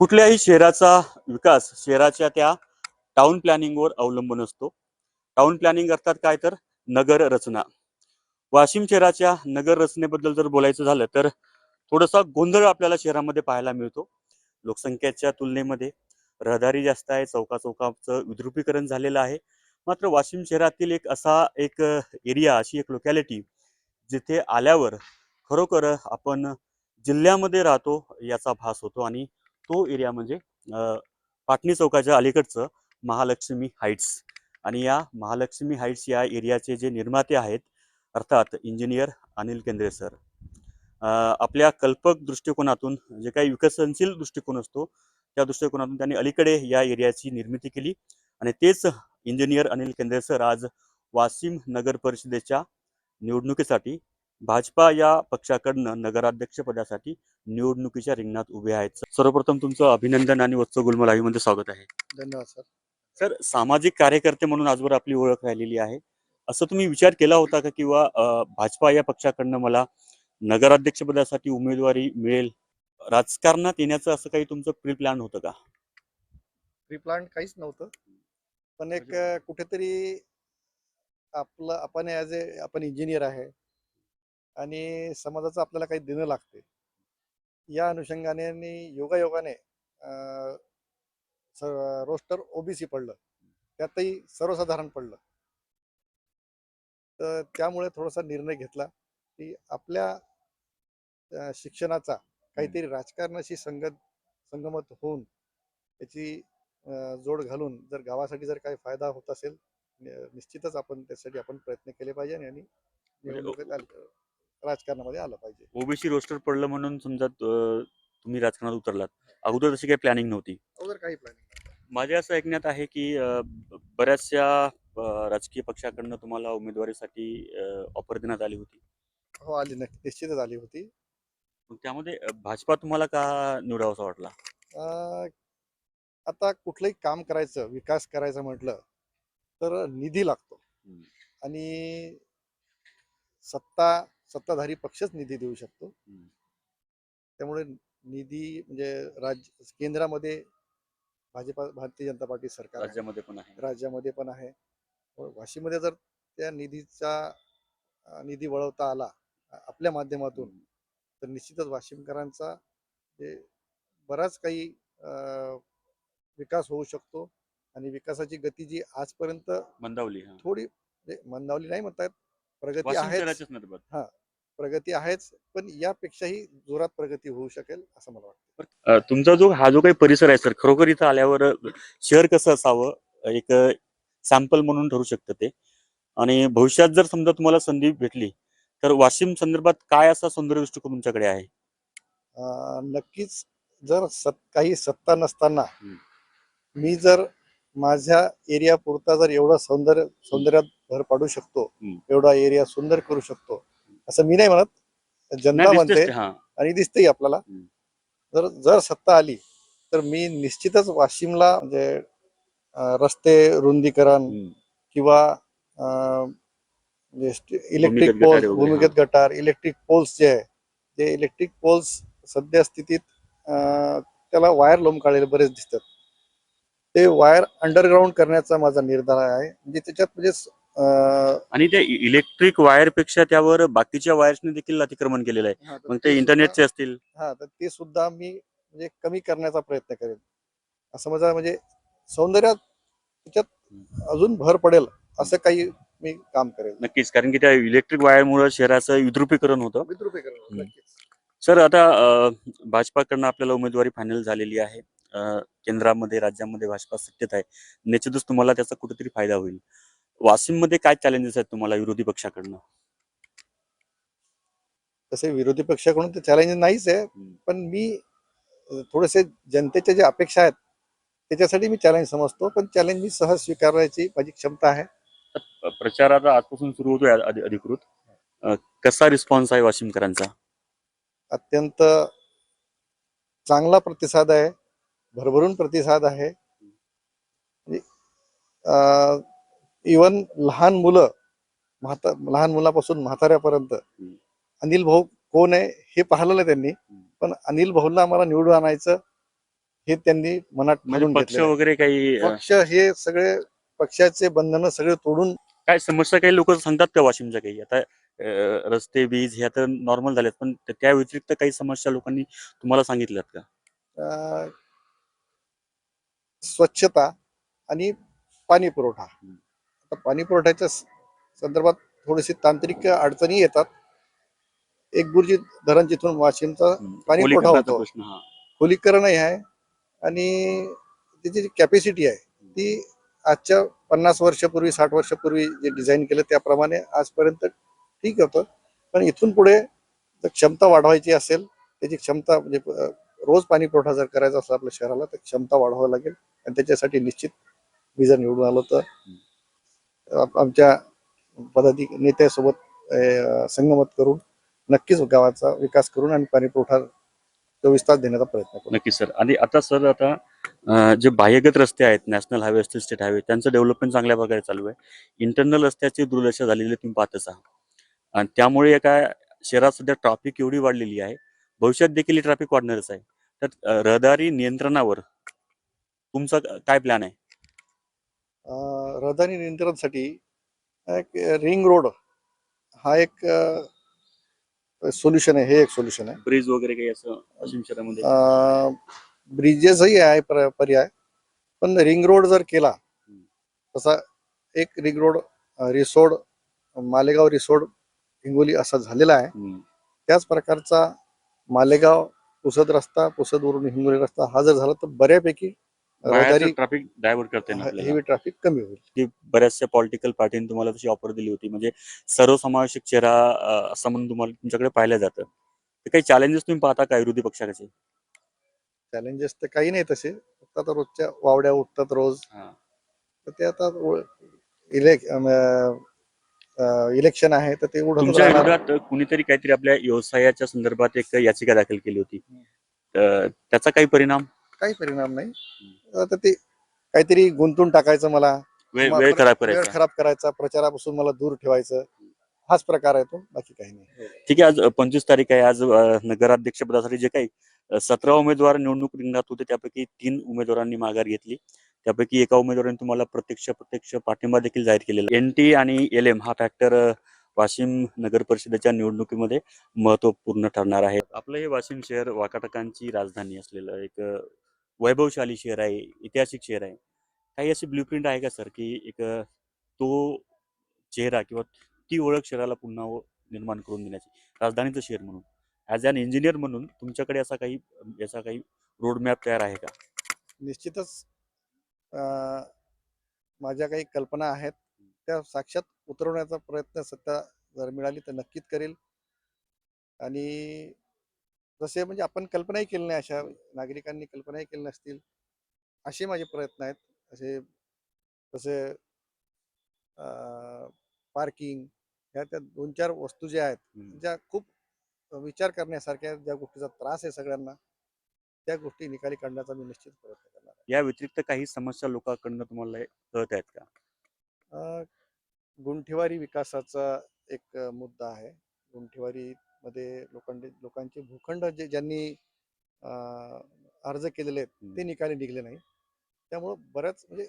कुठल्याही शहराचा विकास शहराच्या त्या टाउन प्लॅनिंगवर अवलंबून असतो. टाउन प्लॅनिंग अर्थात काय तर? नगर रचना. वाशिम शहराच्या नगर रचनेबद्दल जर बोलायचं झालं तर थोडासा गोंधळ आपल्याला शहरामध्ये पाहायला मिळतो. लोकसंख्येच्या तुलनेमध्ये रहदारी जास्त आहे चौका चौकाचं विद्रुपीकरण झालेलं आहे. मात्र वाशिम शहरातील एक असा एक एरिया अशी एक लोकॅलिटी जिथे आल्यावर खरोखर आपण जिल्ह्यामध्ये राहतो याचा भास होतो आणि तो एरिया म्हणजे पाटणी चौकाच्या अलीकडचं महालक्ष्मी हाईट्स. आणि या महालक्ष्मी हाईट्स या एरियाचे जे निर्माते आहेत अर्थात इंजिनियर अनिल केंद्रे सर. आपल्या कल्पक दृष्टिकोनातून जे काही विकसनशील दृष्टिकोन असतो त्या दृष्टिकोनातून त्यांनी अलीकडे या एरियाची निर्मिती केली. आणि तेच इंजिनियर अनिल केंद्रे सर आज वाशिम नगर परिषदेच्या निवडणुकीसाठी भाजपा या पक्षाकडनं नगराध्यक्षपदासाठी निवडणुकीच्या रिंगणात उभे आहेत. सर्वप्रथम तुमचं अभिनंदन आणि वत्स गुलमल आईमध्ये स्वागत आहे. धन्यवाद सर. सर सामाजिक कार्यकर्ते म्हणून आजवर आपली ओळख राहिलेली आहे. असं तुम्ही विचार केला होता का किंवा भाजपा या पक्षाकडनं मला नगराध्यक्षपदासाठी उमेदवारी मिळेल राजकारणात येण्याचं असं काही तुमचं प्री प्लॅन होतं का? प्री प्लांट काहीच नव्हतं. पण एक कुठेतरी आपलं आपण ॲज ए आपण इंजिनियर आहे. आणि समाजाचं आपल्याला काही देणं लागते या अनुषंगाने आणि योगायोगाने रोस्टर ओबीसी पडलं. त्यातही सर्वसाधारण पडलं. तर त्यामुळे थोडासा निर्णय घेतला की आपल्या शिक्षणाचा काहीतरी राजकारणाशी संगत संगमत होऊन त्याची जोड घालून जर गावासाठी जर काही फायदा होत असेल निश्चितच आपण त्यासाठी आपण प्रयत्न केले पाहिजे आणि आलं- राजकारणामध्ये आलं पाहिजे. ओबीसी रोस्टर पडलं म्हणून समजा अ, तुम्ही राजकारणात उतरलात. अगोदर तशी काही प्लॅनिंग नव्हती. अगोदर काही प्लॅनिंग माझ्या असं ऐकण्यात आहे की अ, ब- बऱ्याचशा अ, राजकीय पक्षाकडनं तुम्हाला उमेदवारीसाठी ऑफर देण्यात आली होती. हो आली नक्की निश्चितच आली होती. मग त्यामध्ये अ, भाजपा तुम्हाला का निवडावासा वाटला? अं, आता कुठलंही काम करायचं विकास करायचं म्हटलं तर निधी लागतो. हम्म. आणि सत्ता सत्ताधारी पक्षच निधी देऊ शकतो. त्यामुळे निधी म्हणजे राज्य केंद्रामध्ये भाजपा भारतीय जनता पार्टी सरकार आहे. राज्यामध्ये पण आहे. राज्यामध्ये पण आहे. व वाशीमध्ये जर त्या निधीचा निधी वळवता आला आपल्या माध्यमातून तर निश्चितच वाशिमकरांचा जे बराच काही विकास होऊ शकतो. आणि विकासाची गती जी आजपर्यंत मंदावली हा. थोडी म्हणजे मंदावली नाही म्हणतात प्रगती शहराच्या संदर्भात प्रगती आहेच पण यापेक्षाही जोरात प्रगती होऊ शकेल असं मला वाटतं तुमचा जो हा जो काही परिसर आहे सर खरोखर इथं आल्यावर शहर कसं असावं एक सॅम्पल म्हणून ठरू शकतं ते आणि भविष्यात जर समजा तुम्हाला संधी भेटली तर वाशिम संदर्भात काय असा सौंदर्य दृष्टिकोन तुमच्याकडे आहे नक्कीच जर सत काही सत्ता नसताना. मी जर माझ्या एरिया पुरता जर एवढं सौंदर्य सौंदर्यात भर पाडू शकतो. एवढा एरिया सुंदर करू शकतो असं मी नाही म्हणत. जनता म्हणते हा. आणि दिसतेही आपल्याला. जर जर सत्ता आली तर मी निश्चितच वाशिमला म्हणजे रस्ते रुंदीकरण. किंवा म्हणजे इलेक्ट्रिक भूमिगत पोल्स भूमिगत गटार इलेक्ट्रिक पोल्स जे आहे ते इलेक्ट्रिक पोल्स सध्या स्थितीत त्याला वायर लोंबकाळलेले बरेच दिसतात. ते वायर अंडरग्राऊंड करण्याचा माझा निर्धार आहे. म्हणजे त्याच्यात म्हणजे आणि त्या इलेक्ट्रिक वायरपेक्षा त्यावर बाकीच्या वायर्सने देखील अतिक्रमण केलेलं आहे. मग ते इंटरनेटचे असतील. हा तर ते सुद्धा मी म्हणजे कमी करण्याचा प्रयत्न करेन. असं माझा म्हणजे सौंदर्यात त्याच्यात अजून भर पडेल असं काही मी काम करेल. नक्कीच कारण की त्या इलेक्ट्रिक वायरमुळे शहराचं विद्रुपीकरण होतं. विद्रुपीकरण सर आता भाजपाकडनं आपल्याला उमेदवारी फायनल झालेली आहे. केंद्रामध्ये राज्यामध्ये भाजपा सत्तेत आहे. निश्चितच तुम्हाला त्याचा कुठेतरी फायदा होईल. वाशिममध्ये काय चॅलेंजेस आहेत तुम्हाला विरोधी पक्षाकडनं? तसे विरोधी पक्षाकडून ते चॅलेंज नाहीच आहे. पण मी थोडेसे जनतेच्या ज्या अपेक्षा आहेत त्याच्यासाठी मी चॅलेंज समजतो. पण चॅलेंज मी सहज स्वीकारण्याची माझी क्षमता आहे. अ, प्रचार आता आजपासून सुरू होतोय अधि- अधिकृत. कसा रिस्पॉन्स आहे वाशिमकरांचा? अत्यंत चांगला प्रतिसाद आहे. भरभरून प्रतिसाद आहे. इवन लहान मुलं म्हाता लहान मुलापासून म्हाताऱ्यापर्यंत. अनिल भाऊ कोण आहे हे पाहिलं नाही त्यांनी पण अनिल भाऊला आम्हाला निवडून आणायचं हे त्यांनी मनात म्हणजे पक्ष. वगैरे काही पक्ष हे सगळे पक्षाचे बंधनं सगळे तोडून काय समस्या काही लोक सांगतात का वाशिमच्या काही? आता रस्ते वीज ह्या तर नॉर्मल झाल्यात पण त्या व्यतिरिक्त काही समस्या लोकांनी तुम्हाला सांगितल्यात का? स्वच्छता आणि पाणी पुरवठा पाणी पुरवठ्याच्या संदर्भात थोडीशी तांत्रिक अडचणी येतात. एक बुर्जी धरण जिथून वाशिमचा पाणी पुरवठा होतो. हा. खोलीकरणही आहे आणि त्याची जी कॅपॅसिटी आहे ती आजच्या पन्नास वर्षापूर्वी साठ वर्षापूर्वी जे डिझाईन केलं त्याप्रमाणे आजपर्यंत ठीक होतं. पण इथून पुढे जर क्षमता वाढवायची असेल त्याची क्षमता म्हणजे रोज पाणी पुरवठा जर करायचा असला आपल्या शहराला तर क्षमता वाढवावी लागेल आणि त्याच्यासाठी निश्चित जर निवडून आलो तर आमच्या पदाधिक नेत्यासोबत संगमत करून नक्कीच गावाचा विकास करून आणि पाणी पुरवठा चोवीस तास देण्याचा प्रयत्न करू. नक्की सर. आणि आता सर आता जे बाह्यगत रस्ते आहेत नॅशनल हायवे असतील स्टेट हायवे त्यांचं डेव्हलपमेंट चांगल्या प्रकारे चालू आहे. इंटरनल रस्त्याची दुर्लक्ष झालेली तुम्ही पाहतच आहात. आणि त्यामुळे एका शहरात सध्या ट्रॅफिक एवढी वाढलेली आहे. भविष्यात देखील ट्रॅफिक वाढणारच आहे. तर रहदारी नियंत्रणावर तुमचा काय प्लॅन आहे? रहदारी नियंत्रणासाठी एक रिंग रोड हा एक सोल्युशन आहे हे एक सोल्युशन आहे. ब्रिज वगैरे काही असं वाशिम शहरामध्ये? ब्रिजेसही आहे पर- पर्याय पण रिंग रोड जर केला तसा एक रिंग रोड रिसोड मालेगाव रिसोड हिंगोली असा झालेला आहे. हम्म. त्याच प्रकारचा मालेगाव पुसद रस्ता पुसदवरून हिंगोली रस्ता हा जर झाला तर बऱ्यापैकी ट्रॅफिक डायव्हर्ट करता. हेवी ट्रॅफिक कमी होईल. की बऱ्याचशा पॉलिटिकल पार्टीने तुम्हाला तशी ऑफर दिली होती. म्हणजे सर्वसमावेशक चेहरा असं म्हणून तुम्हाला तुमच्याकडे पाहिलं जातं. तर काही चॅलेंजेस तुम्ही पाहता का विरोधी पक्षाचे? चॅलेंजेस तर काही नाही तसे. फक्त आता रोजच्या वावड्या उठतात रोज. तर ते आता इलेक इलेक्शन आहे तर ते उडत तुमच्या विरोधात कुणीतरी काहीतरी आपल्या व्यवसायाच्या संदर्भात एक याचिका दाखल केली होती. तर त्याचा काही परिणाम? काही परिणाम नाही. आता ते काहीतरी गुंतून टाकायचं मला. वेळ वेळ खराब वेळ करायचा खराब करायचा. प्रचारापासून मला दूर ठेवायचं. हाच प्रकार आहे तो. बाकी काही नाही. ठीक आहे आज पंचवीस तारीख आहे. आज अं, नगराध्यक्ष पदासाठी जे काही सतरा उमेदवार निवडणूक रिंगणात होते त्यापैकी तीन उमेदवारांनी माघार घेतली. त्यापैकी एका उमेदवाराने तुम्हाला प्रत्यक्ष प्रत्यक्ष पाठिंबा देखील जाहीर केलेला. एन टी आणि एल एम हा फॅक्टर वाशिम नगर परिषदेच्या निवडणुकीमध्ये महत्त्वपूर्ण ठरणार आहे. आपलं हे वाशिम शहर वाकाटकांची राजधानी असलेलं एक अं, वैभवशाली शहर आहे ऐतिहासिक शहर आहे. काही अशी ब्ल्यूप्रिंट आहे का सर की एक तो चेहरा किंवा ती ओळख शहराला पुन्हा निर्माण करून देण्याची? राजधानीचं शहर म्हणून. ॲज अन इंजिनियर म्हणून तुमच्याकडे असा काही याचा काही रोडमॅप तयार आहे का? निश्चितच माझ्या काही कल्पना आहेत. त्या साक्षात उतरवण्याचा प्रयत्न सत्ता जर मिळाली तर नक्कीच करेल. आणि जसे म्हणजे आपण कल्पनाही केली नाही अशा नागरिकांनी कल्पनाही केली नसतील असे माझे प्रयत्न आहेत. असे जसे पार्किंग ह्या त्या दोन चार वस्तू ज्या आहेत ज्या खूप विचार करण्यासारख्या ज्या गोष्टीचा त्रास आहे सगळ्यांना त्या गोष्टी निकाली काढण्याचा मी निश्चित प्रयत्न करणार. या व्यतिरिक्त काही समस्या लोकांकडनं तुम्हाला कळत आहेत का? गुंठेवारी विकासाचा एक मुद्दा आहे. गुंठेवारी मध्ये लोकांचे लोकांचे भूखंड जे ज्यांनी अर्ज केलेले आहेत. ते निकाली निघले नाही त्यामुळं बऱ्याच म्हणजे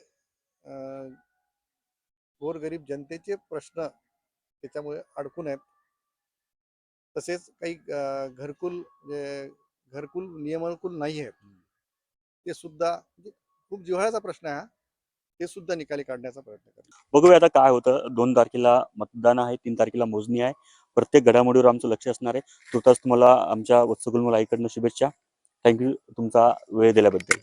गोरगरीब जनतेचे प्रश्न त्याच्यामुळे अडकून आहेत. तसेच काही घरकुल म्हणजे घरकुल नियमानुकूल नाही आहेत. ते सुद्धा म्हणजे खूप जिव्हाळ्याचा प्रश्न आहे हा. ते सुद्धा निकाली काढण्याचा प्रयत्न करतो बघूया आता काय होतं. दोन तारखेला मतदान आहे तीन तारखेला मोजणी आहे. प्रत्येक घडामोडीवर आमचं लक्ष असणार आहे. तुर्तास तुम्हाला आमच्या वत्सगुलमल आईकडनं शुभेच्छा. थँक्यू तुमचा वेळ दिल्याबद्दल.